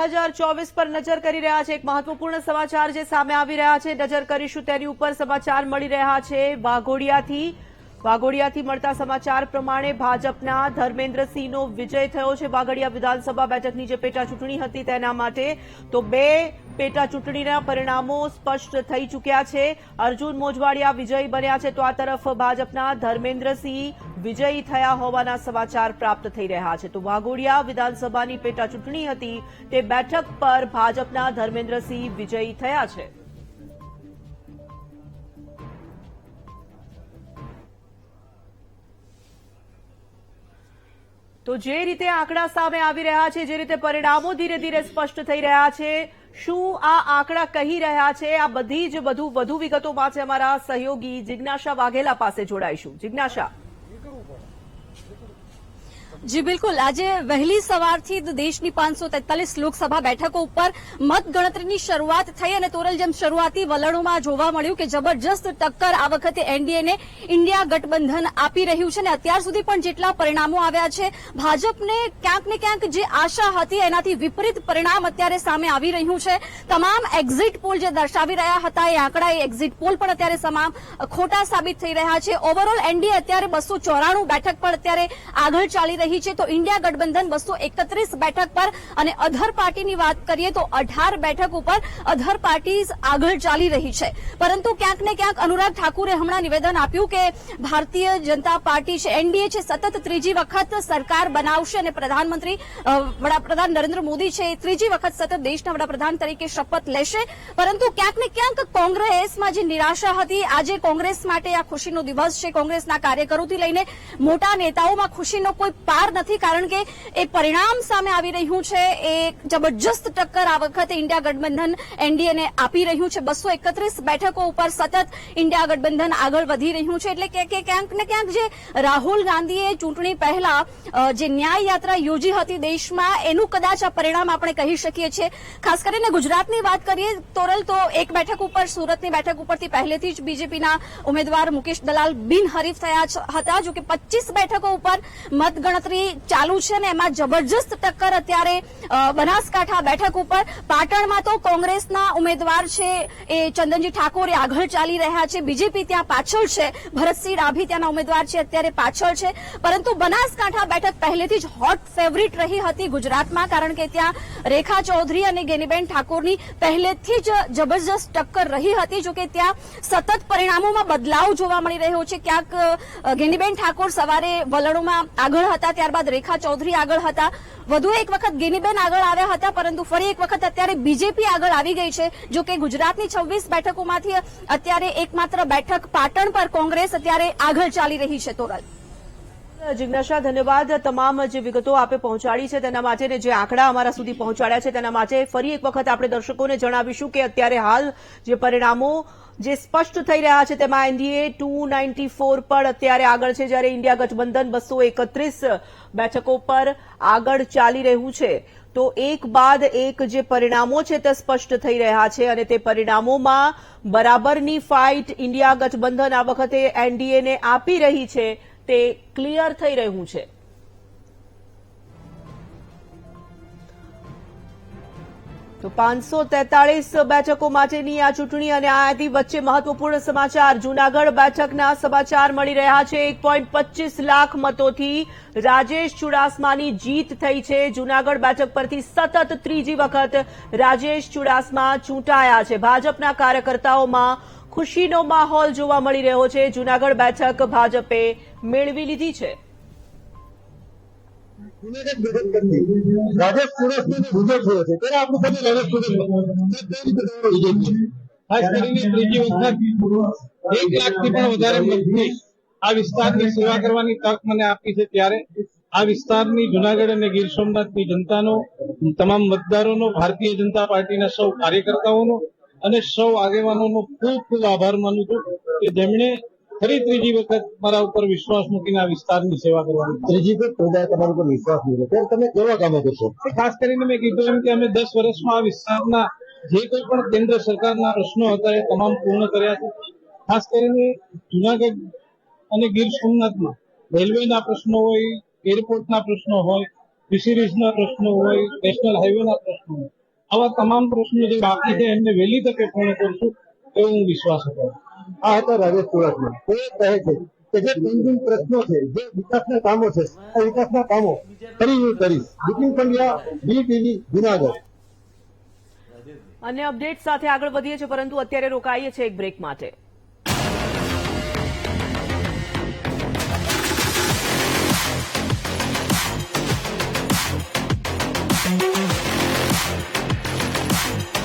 હજાર ચોવીસ પર નજર કરી રહ્યા છે એક મહત્વપૂર્ણ સમાચાર જે સામે આવી રહ્યા છે. નજર કરીશું તેની ઉપર સમાચાર મળી રહ્યા છે. વાઘોડિયાથી વાઘોડિયાથી મળતા સમાચાર પ્રમાણે ભાજપના ધર્મેન્દ્રસિંહનો વિજય થયો છે. વાઘોડિયા વિધાનસભા બેઠકની જે પેટા ચૂંટણી હતી તેના માટે તો બે પેટા ચૂંટણીના પરિણામો સ્પષ્ટ થઈ ચૂક્યા છે. અર્જુન મોજવાડિયા વિજયી બન્યા છે તો આ તરફ ભાજપના ધર્મેન્દ્રસિંહ વિજયી થયા હોવાના સમાચાર પ્રાપ્ત થઈ રહ્યા છે. તો વાઘોડિયા વિધાનસભાની પેટા ચૂંટણી હતી તે બેઠક પર ભાજપના ધર્મેન્દ્રસિંહ વિજયી થયા છે. તો જે રીતે આંકડા સામે આવી રહ્યા છે, જે રીતે પરિણામો ધીરે ધીરે સ્પષ્ટ થઈ રહ્યા છે, શું આ આંકડા કહી રહ્યા છે? આ બધી જ બધું વધુ વિગતો પાસે અમારા સહયોગી જિજ્ઞાસા વાઘેલા પાસે જોડાઈશું. જિજ્ઞાસા જી, બિલકુલ. આજે વહેલી સવારથી જ દેશની પાંચસો તેતાલીસ લોકસભા બેઠકો ઉપર મતગણતરીની શરૂઆત થઈ અને તોરલ જેમ શરૂઆતી વલણોમાં જોવા મળ્યું કે જબરજસ્ત ટક્કર આ વખતે એનડીએને ઇન્ડિયા ગઠબંધન આપી રહ્યું છે અને અત્યાર સુધી પણ જેટલા પરિણામો આવ્યા છે, ભાજપને ક્યાંક ને ક્યાંક જે આશા હતી એનાથી વિપરીત પરિણામ અત્યારે સામે આવી રહ્યું છે. તમામ એક્ઝિટ પોલ જે દર્શાવી રહ્યા હતા એ આંકડા એ એક્ઝિટ પોલ પણ અત્યારે તમામ ખોટા સાબિત થઈ રહ્યા છે. ઓવરઓલ એનડીએ અત્યારે બસો ચોરાણું બેઠક પણ અત્યારે આગળ ચાલી રહી છે. તો ઇન્ડિયા ગઠબંધન બસો એકત્રીસ બેઠક પર અને અધર પાર્ટીની વાત કરીએ તો અઢાર બેઠક ઉપર અધર પાર્ટી આગળ ચાલી રહી છે. પરંતુ ક્યાંક ને ક્યાંક અનુરાગ ઠાકુરે હમણાં નિવેદન આપ્યું કે ભારતીય જનતા પાર્ટી છે, એનડીએ છે, સતત ત્રીજી વખત સરકાર બનાવશે અને પ્રધાનમંત્રી વડાપ્રધાન નરેન્દ્ર મોદી છે એ ત્રીજી વખત સતત દેશના વડાપ્રધાન તરીકે શપથ લેશે. પરંતુ ક્યાંક ને ક્યાંક કોંગ્રેસમાં જે નિરાશા હતી, આજે કોંગ્રેસ માટે આ ખુશીનો દિવસ છે. કોંગ્રેસના કાર્યકરોથી લઈને મોટા નેતાઓમાં ખુશીનો કોઈ પાર નથી, કારણ કે એ પરિણામ સામે આવી રહ્યું છે. એ જબરજસ્ત ટક્કર આ વખતે ઇન્ડિયા ગઠબંધન એનડીએને આપી રહ્યું છે. બસો એકત્રીસ બેઠકો ઉપર સતત ઇન્ડિયા ગઠબંધન આગળ વધી રહ્યું છે. એટલે કે ક્યાંક ને ક્યાંક જે રાહુલ ગાંધીએ ચૂંટણી પહેલા જે ન્યાય યાત્રા યોજી હતી દેશમાં, એનું કદાચ આ પરિણામ આપણે કહી શકીએ છીએ. ખાસ કરીને ગુજરાતની વાત કરીએ, તોરલ તો એક બેઠક ઉપર, સુરતની બેઠક ઉપરથી પહેલેથી જ બીજેપીના ઉમેદવાર મુકેશ દલાલ બિનહરીફ થયા હતા જો કે પચીસ બેઠકો ઉપર મતગણતરી ચાલુ છે ને એમાં જબરજસ્ત ટક્કર અત્યારે બનાસકાંઠા બેઠક ઉપર. પાટણમાં તો કોંગ્રેસના ઉમેદવાર છે એ ચંદનજી ઠાકોર આગળ ચાલી રહ્યા છે. બીજેપી ત્યાં પાછળ છે. ભરતસિંહ ડાભી ત્યાંના ઉમેદવાર છે, અત્યારે પાછળ છે. પરંતુ બનાસકાંઠા બેઠક પહેલેથી જ હોટ ફેવરિટ રહી હતી ગુજરાતમાં, કારણ કે ત્યાં રેખા ચૌધરી અને ગેનીબેન ઠાકોરની પહેલેથી જ જબરજસ્ત ટક્કર રહી હતી, જોકે ત્યાં સતત પરિણામોમાં બદલાવ જોવા મળી રહ્યો છે. ક્યાંક ગેનીબેન ઠાકોર સવારે વલણોમાં આગળ હતા ત્યારબાદ રેખા ચૌધરી આગળ હતા. વધુ એક વખત ગેનીબેન આગળ આવ્યા હતા, પરંતુ ફરી એક વખત અત્યારે બીજેપી આગળ આવી ગઈ છે. જો કે ગુજરાતની છવ્વીસ બેઠકોમાંથી અત્યારે એકમાત્ર બેઠક પાટણ પર કોંગ્રેસ અત્યારે આગળ ચાલી રહી છે તોરલ. જિજ્ઞાસા, ધન્યવાદ. તમામ જે વિગતો આપે પહોંચાડી છે તેના માટે જે આંકડા અમારા સુધી પહોંચાડ્યા છે તેના માટે ફરી એક વખત આપણે દર્શકોને જણાવીશું કે અત્યારે હાલ જે પરિણામો જે સ્પષ્ટ થઈ રહ્યા છે તેમાં એનડીએ ટુ નાઇન્ટી ફોર પર અત્યારે આગળ છે જ્યારે ઇન્ડિયા ગઠબંધન બસો એકત્રીસ બેઠકો પર આગળ ચાલી રહ્યું છે. તો એક બાદ એક જે પરિણામો છે તે સ્પષ્ટ થઈ રહ્યા છે અને તે પરિણામોમાં બરાબરની ફાઇટ ઇન્ડિયા ગઠબંધન આ વખતે એનડીએને આપી રહી છે. તે ક્લિયર થઈ રહ્યું છે. તો પાંચસો તેતાળીસ બેઠકો માટેની આ ચૂંટણી અને આથી વચ્ચે મહત્વપૂર્ણ સમાચાર. જૂનાગઢ બેઠકના સમાચાર મળી રહ્યા છે. એક લાખ મતોથી રાજેશ ચુડાસમાની જીત થઈ છે. જૂનાગઢ બેઠક પરથી સતત ત્રીજી વખત રાજેશ ચુડાસમા ચૂંટાયા છે. ભાજપના કાર્યકર્તાઓમાં ખુશીનો માહોલ જોવા મળી રહ્યો છે. જૂનાગઢ બેઠક ભાજપે મેળવી લીધી છે. રાજેશ સુરતનો વિજય પણ વધારે મતથી આ વિસ્તારની સેવા કરવાની તક મને આપી છે ત્યારે. આ વિસ્તારની જુનાગઢ અને ગીર સોમનાથની જનતાનો, તમામ મતદારોનો, ભારતીય જનતા પાર્ટીના સૌ કાર્યકર્તાઓનો અને સૌ આગેવાનોનો ખૂબ ખૂબ આભાર માનું છું કે જેમણે ફરી ત્રીજી વખત મારા ઉપર વિશ્વાસ મૂકીને આ વિસ્તારની સેવા કરવાની ત્રીજી વખત પ્રજાએ તમારા ઉપર વિશ્વાસ મૂક્યો? ત્યારે તમે કેવા કામો કરશો ખાસ કરીને મેં કીધું એમ કે અમે દસ વર્ષમાં આ વિસ્તારના જે કોઈ પણ કેન્દ્ર સરકારના પ્રશ્નો હતા એ તમામ પૂર્ણ કર્યા છે. ખાસ કરીને જુનાગઢ અને ગીર સોમનાથમાં રેલવેના પ્રશ્નો હોય એરપોર્ટના પ્રશ્નો હોય ફિશરીઝના પ્રશ્નો હોય નેશનલ હાઈવેના પ્રશ્નો હોય. આવા તમામ પ્રશ્નો જે બાકી છે એમને વહેલી તકે પૂર્ણ કરશું એવો હું વિશ્વાસ અપાવું આ હતા રાજેશ ચુડાસમા. તે કહે છે કે જે પેન્ડિંગ પ્રશ્નો છે જે વિકાસના કામો છે આ વિકાસના કામો ફરી હું કરીશ. Bipin Pandya B TV Junagadh. અન્ય અપડેટ સાથે આગળ વધીએ છીએ પરંતુ અત્યારે રોકાઈએ છીએ એક બ્રેક માટે.